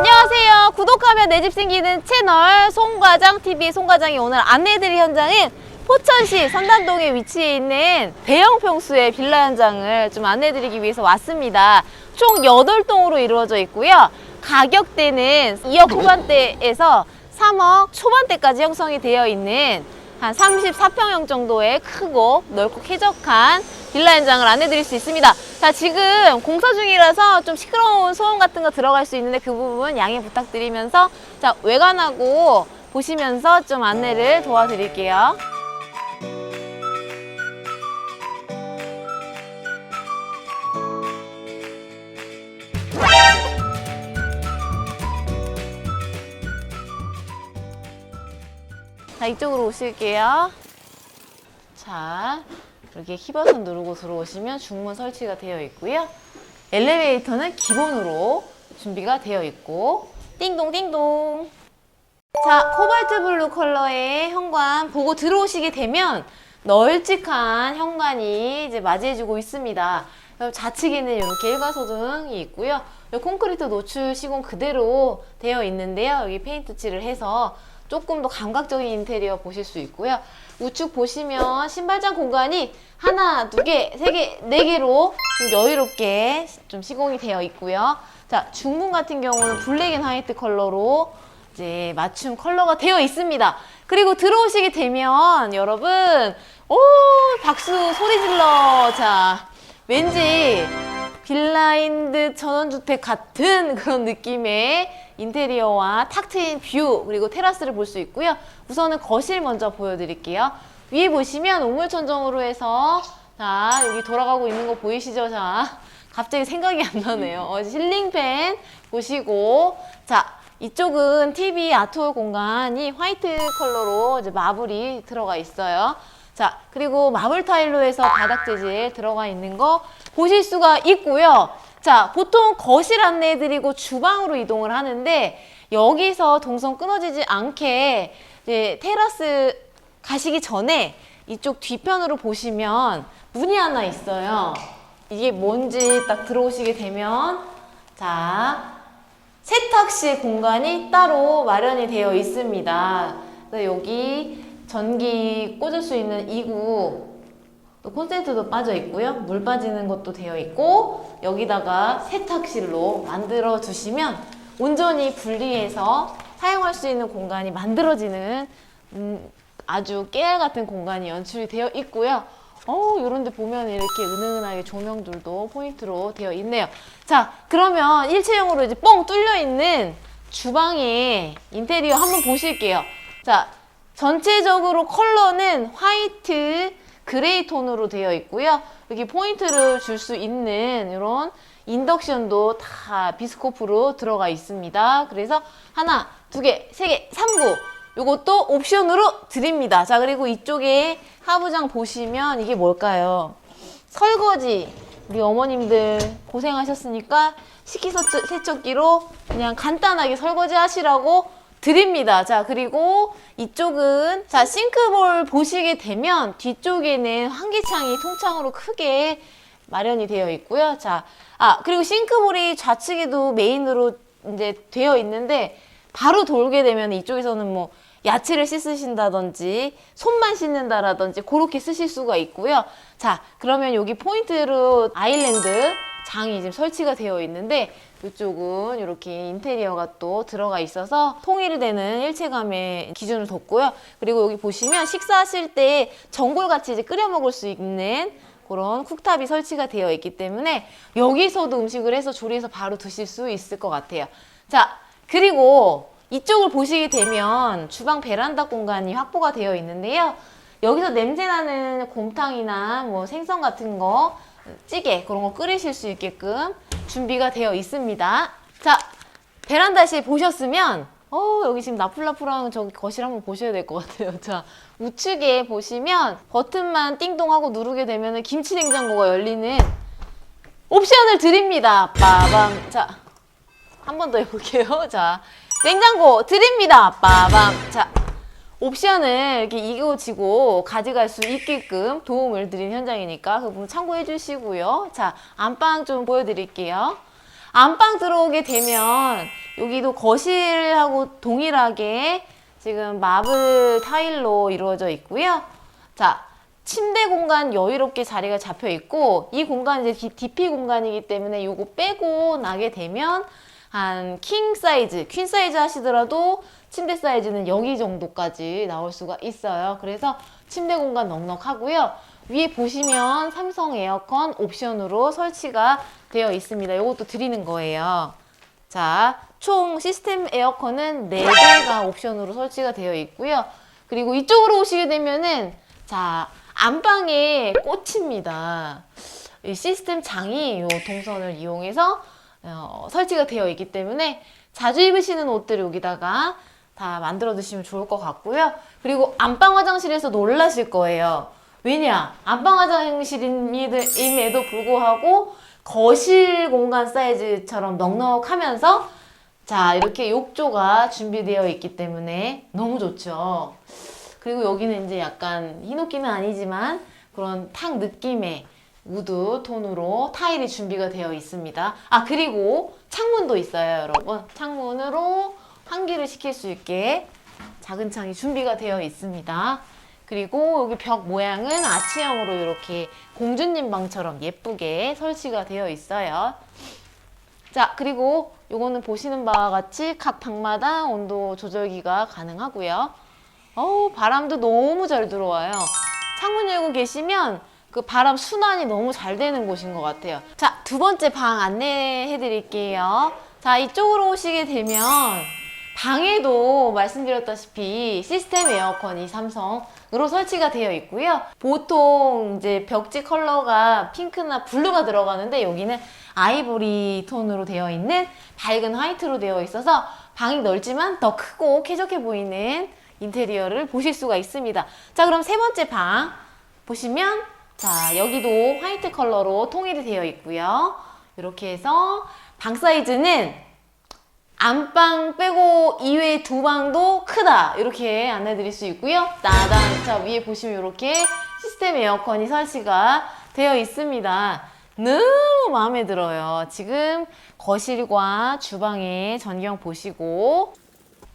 안녕하세요. 구독하면 내 집 생기는 채널 송과장TV 송과장이 오늘 안내해드릴 현장은 포천시 선단동에 위치해 있는 대형 평수의 빌라 현장을 좀 안내해드리기 위해서 왔습니다. 총 8동으로 이루어져 있고요. 가격대는 2억 후반대에서 3억 초반대까지 형성이 되어 있는 한 34평형 정도의 크고 넓고 쾌적한 빌라 현장을 안내드릴 수 있습니다. 자, 지금 공사 중이라서 좀 시끄러운 소음 같은 거 들어갈 수 있는데 그 부분 양해 부탁드리면서 자, 외관하고 보시면서 좀 안내를 도와드릴게요. 자, 이쪽으로 오실게요. 자, 이렇게 키버튼 누르고 들어오시면 중문 설치가 되어 있고요. 엘리베이터는 기본으로 준비가 되어 있고, 띵동 띵동. 자, 코발트 블루 컬러의 현관 보고 들어오시게 되면 널찍한 현관이 이제 맞이해주고 있습니다. 좌측에는 이렇게 일괄소등이 있고요. 콘크리트 노출 시공 그대로 되어 있는데요. 여기 페인트 칠을 해서 조금 더 감각적인 인테리어 보실 수 있고요. 우측 보시면 신발장 공간이 하나, 두 개, 세 개, 네 개로 좀 여유롭게 좀 시공이 되어 있고요. 자, 중문 같은 경우는 블랙 앤 화이트 컬러로 이제 맞춤 컬러가 되어 있습니다. 그리고 들어오시게 되면 여러분, 오, 박수 소리 질러. 자, 왠지 빌라인드 전원주택 같은 그런 느낌의 인테리어와 탁 트인 뷰 그리고 테라스를 볼 수 있고요. 우선은 거실 먼저 보여드릴게요. 위에 보시면 우물천정으로 해서 자 여기 돌아가고 있는 거 보이시죠? 자 갑자기 생각이 안 나네요. 어, 실링팬 보시고 자 이쪽은 TV 아트홀 공간이 화이트 컬러로 이제 마블이 들어가 있어요. 자, 그리고 마블 타일로 해서 바닥 재질 들어가 있는 거 보실 수가 있고요. 자, 보통 거실 안내해드리고 주방으로 이동을 하는데 여기서 동선 끊어지지 않게 이제 테라스 가시기 전에 이쪽 뒤편으로 보시면 문이 하나 있어요. 이게 뭔지 딱 들어오시게 되면 자, 세탁실 공간이 따로 마련이 되어 있습니다. 여기 전기 꽂을 수 있는 이구 또 콘센트도 빠져 있고요. 물 빠지는 것도 되어 있고 여기다가 세탁실로 만들어 주시면 온전히 분리해서 사용할 수 있는 공간이 만들어지는 음, 아주 깨알 같은 공간이 연출이 되어 있고요. 어, 이런 데 보면 이렇게 은은하게 조명들도 포인트로 되어 있네요. 자, 그러면 일체형으로 이제 뻥 뚫려 있는 주방의 인테리어 한번 보실게요. 자, 전체적으로 컬러는 화이트, 그레이 톤으로 되어 있고요. 여기 포인트를 줄 수 있는 이런 인덕션도 다 비스코프로 들어가 있습니다. 그래서 하나, 두 개, 세 개, 삼구. 요것도 옵션으로 드립니다. 자, 그리고 이쪽에 하부장 보시면 이게 뭘까요? 설거지. 우리 어머님들 고생하셨으니까 식기세척기로 그냥 간단하게 설거지 하시라고 드립니다. 자, 그리고 이쪽은 자, 싱크볼 보시게 되면 뒤쪽에는 환기창이 통창으로 크게 마련이 되어 있고요. 자, 아, 그리고 싱크볼이 좌측에도 메인으로 이제 되어 있는데 바로 돌게 되면 이쪽에서는 뭐 야채를 씻으신다든지 손만 씻는다라든지 그렇게 쓰실 수가 있고요. 자, 그러면 여기 포인트로 아일랜드 장이 지금 설치가 되어 있는데 이쪽은 이렇게 인테리어가 또 들어가 있어서 통일되는 일체감의 기준을 뒀고요. 그리고 여기 보시면 식사하실 때 전골같이 이제 끓여 먹을 수 있는 그런 쿡탑이 설치가 되어 있기 때문에 여기서도 음식을 해서 조리해서 바로 드실 수 있을 것 같아요. 자, 그리고 이쪽을 보시게 되면 주방 베란다 공간이 확보가 되어 있는데요. 여기서 냄새나는 곰탕이나 뭐 생선 같은 거, 찌개 그런 거 끓이실 수 있게끔 준비가 되어 있습니다. 자, 베란다실 보셨으면 어, 여기 지금 나풀나풀한 저기 거실 한번 보셔야 될 것 같아요. 자, 우측에 보시면 버튼만 띵동하고 누르게 되면 김치 냉장고가 열리는 옵션을 드립니다. 빠밤. 자, 한 번 더 해볼게요. 자, 냉장고 드립니다. 빠밤. 자, 옵션을 이렇게 이고 지고 가져갈 수 있게끔 도움을 드린 현장이니까 그 부분 참고해 주시고요. 자, 안방 좀 보여드릴게요. 안방 들어오게 되면 여기도 거실하고 동일하게 지금 마블 타일로 이루어져 있고요. 자, 침대 공간 여유롭게 자리가 잡혀 있고 이 공간 이제 DP 공간이기 때문에 요거 빼고 나게 되면 한 킹 사이즈, 퀸 사이즈 하시더라도 침대 사이즈는 여기 정도까지 나올 수가 있어요. 그래서 침대 공간 넉넉하고요. 위에 보시면 삼성 에어컨 옵션으로 설치가 되어 있습니다. 이것도 드리는 거예요. 자, 총 시스템 에어컨은 4개가 옵션으로 설치가 되어 있고요. 그리고 이쪽으로 오시게 되면은 자, 안방에 꽃입니다. 이 시스템 장이 이 동선을 이용해서 어, 설치가 되어 있기 때문에 자주 입으시는 옷들 여기다가 다 만들어 두시면 좋을 것 같고요. 그리고 안방 화장실에서 놀라실 거예요. 왜냐? 안방 화장실임에도 불구하고 거실 공간 사이즈처럼 넉넉하면서 자, 이렇게 욕조가 준비되어 있기 때문에 너무 좋죠. 그리고 여기는 이제 약간 히노키는 아니지만 그런 탁 느낌의 우드 톤으로 타일이 준비가 되어 있습니다. 아, 그리고 창문도 있어요, 여러분. 창문으로 환기를 시킬 수 있게 작은 창이 준비가 되어 있습니다. 그리고 여기 벽 모양은 아치형으로 이렇게 공주님 방처럼 예쁘게 설치가 되어 있어요. 자, 그리고 요거는 보시는 바와 같이 각 방마다 온도 조절기가 가능하고요. 어우, 바람도 너무 잘 들어와요. 창문 열고 계시면 그 바람 순환이 너무 잘 되는 곳인 것 같아요. 자, 두 번째 방 안내해 드릴게요. 자, 이쪽으로 오시게 되면 방에도 말씀드렸다시피 시스템 에어컨이 삼성으로 설치가 되어 있고요. 보통 이제 벽지 컬러가 핑크나 블루가 들어가는데 여기는 아이보리 톤으로 되어 있는 밝은 화이트로 되어 있어서 방이 넓지만 더 크고 쾌적해 보이는 인테리어를 보실 수가 있습니다. 자, 그럼 세 번째 방 보시면 자, 여기도 화이트 컬러로 통일이 되어 있고요. 이렇게 해서 방 사이즈는 안방 빼고 이외 두 방도 크다. 이렇게 안내 드릴 수 있고요. 따단 자 위에 보시면 이렇게 시스템 에어컨이 설치가 되어 있습니다. 너무 마음에 들어요. 지금 거실과 주방의 전경 보시고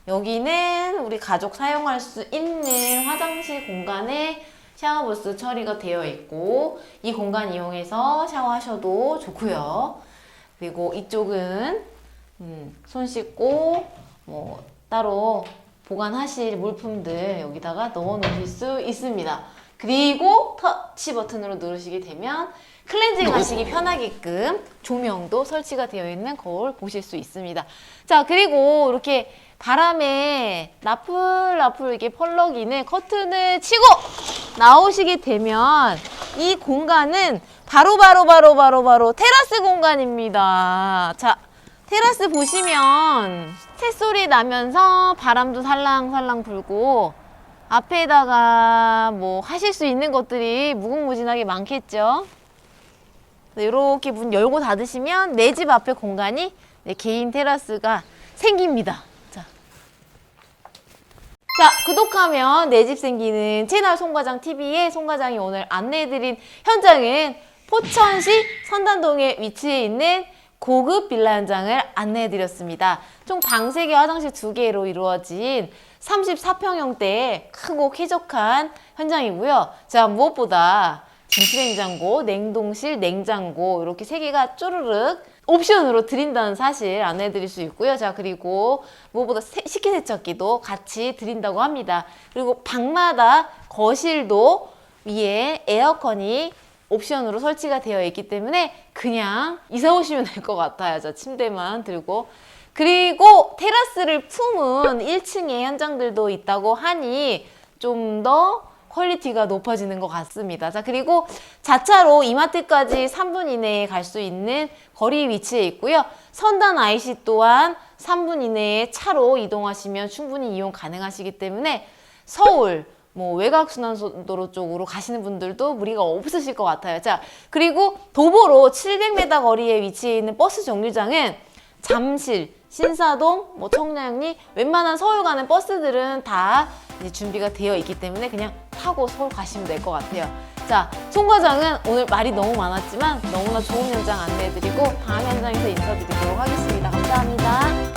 여기는 우리 가족 사용할 수 있는 화장실 공간에 샤워부스 처리가 되어 있고 이 공간 이용해서 샤워하셔도 좋고요. 그리고 이쪽은 음, 손 씻고 뭐 따로 보관하실 물품들 여기다가 넣어 놓으실 수 있습니다. 그리고 터치 버튼으로 누르시게 되면 클렌징 하시기 편하게끔 조명도 설치가 되어 있는 거울 보실 수 있습니다. 자, 그리고 이렇게 바람에 나풀나풀 이렇게 펄럭이는 커튼을 치고 나오시게 되면 이 공간은 바로 바로 바로 바로 바로 테라스 공간입니다. 자, 테라스 보시면 새소리 나면서 바람도 살랑살랑 불고 앞에다가 뭐 하실 수 있는 것들이 무궁무진하게 많겠죠. 이렇게 문 열고 닫으시면 내 집 앞에 공간이 내 개인 테라스가 생깁니다. 자, 자 구독하면 내 집 생기는 채널 송과장 TV에 송과장이 오늘 안내해드린 현장은 포천시 선단동에 위치해 있는 고급 빌라 현장을 안내해드렸습니다. 총방 3개, 화장실 2개로 이루어진 34평형대의 크고 쾌적한 현장이고요. 자, 무엇보다 김치냉장고, 냉동실, 냉장고 이렇게 세 개가 쪼르륵 옵션으로 드린다는 사실 안내해드릴 수 있고요. 자 그리고 무엇보다 세- 식기세척기도 같이 드린다고 합니다. 그리고 방마다 거실도 위에 에어컨이 옵션으로 설치가 되어 있기 때문에 그냥 이사 오시면 될 것 같아요. 자 침대만 들고 그리고 테라스를 품은 1층에 현장들도 있다고 하니 좀 더 퀄리티가 높아지는 것 같습니다. 자, 그리고 자차로 이마트까지 3분 이내에 갈 수 있는 거리 위치에 있고요. 선단 IC 또한 3분 이내에 차로 이동하시면 충분히 이용 가능하시기 때문에 서울, 뭐 외곽 순환도로 쪽으로 가시는 분들도 무리가 없으실 것 같아요. 자, 그리고 도보로 700m 거리에 위치해 있는 버스 정류장은 잠실, 신사동, 뭐 청량리 웬만한 서울 가는 버스들은 다 이제 준비가 되어 있기 때문에 그냥 타고 서울 가시면 될 것 같아요. 자, 송 과장은 오늘 말이 너무 많았지만 너무나 좋은 현장 안내해드리고 다음 현장에서 인사드리도록 하겠습니다. 감사합니다.